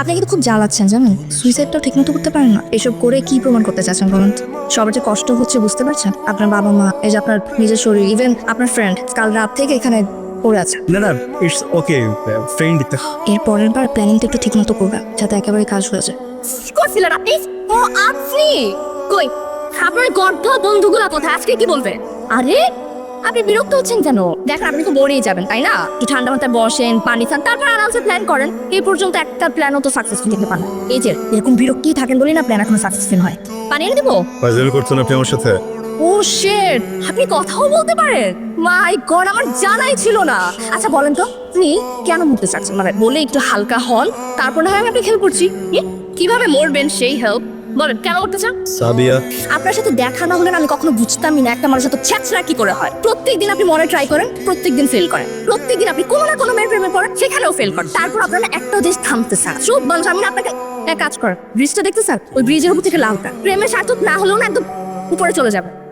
আপনি কিন্তু খুব জ্বালাচ্ছেন জানেন? সুইসাইডটাও ঠিক মতো করতে পারেন না। এসব করে কি প্রমাণ করতে চাচ্ছেন বলেন? সবার যে কষ্ট হচ্ছে বুঝতে পারছেন? আপনার বাবা মা এই যে আপনার নিজের শরীর ইভেন আপনার ফ্রেন্ড কাল রাত থেকে এখানে পড়ে আছে। না না ইটস ওকে ফ্রেন্ড এর পরের বার প্ল্যানিংটা একটু ঠিক মতো করবেন যাতে একেবারে কাজ হয়ে যায়। কি করছিলেন আপনি ও আপনি? কই? আপনার গর্ধ বন্ধুগুলা কোথায়? আজকে কি বলবে? আরে আপনি বিরক্ত হচ্ছেন কেন? দেখেন আপনি তো বলেই যাবেন তাই না? একটু ঠান্ডা মাথায় বসেন পানি খান তারপর আরামসে প্ল্যান করেন। এই পর্যন্ত একটা প্ল্যানও তো সাকসেসফুল দিতে পারেন এই যে এরকম বিরক্তি থাকেন বলেই না প্ল্যান এখনও সাকসেসফুল হয়? পানি এনে দেবো? ফাজল করছেন আপনি আমার সাথে? ও শেট আপনি কথাও বলতে পারেন? মাই গড আমার জানাই ছিল না। আচ্ছা বলেন তো আপনি কেন মরতে চাচ্ছেন? মানে বলে একটু হালকা হন তারপর না হয় আমি আপনাকে হেল্প করছি। কীভাবে মরবেন সেই হেল্প বলেন কেন করতে চান? সাবিয়া। আপনার সাথে দেখা না হলে না আমি কখনো বুঝতামই না একটা মানুষের সাথে ছ্যাচড়া কি করে হয়। প্রত্যেকদিন আপনি মনে ট্রাই করেন প্রত্যেকদিন ফেল করেন। প্রত্যেকদিন আপনি কোনো না কোনো মেয়ের প্রেমে পড়েন সেখানেও ফেল করেন। তারপর আপনার একটা দেশ থামতে চান। চুপ মানুষ আমি না আপনাকে এক কাজ করেন। ব্রিজটা দেখতে স্যার ওই ব্রিজের উপর থেকে লাউটা। প্রেমের সার্থক না হলেও না একদম উপরে চলে যাবে।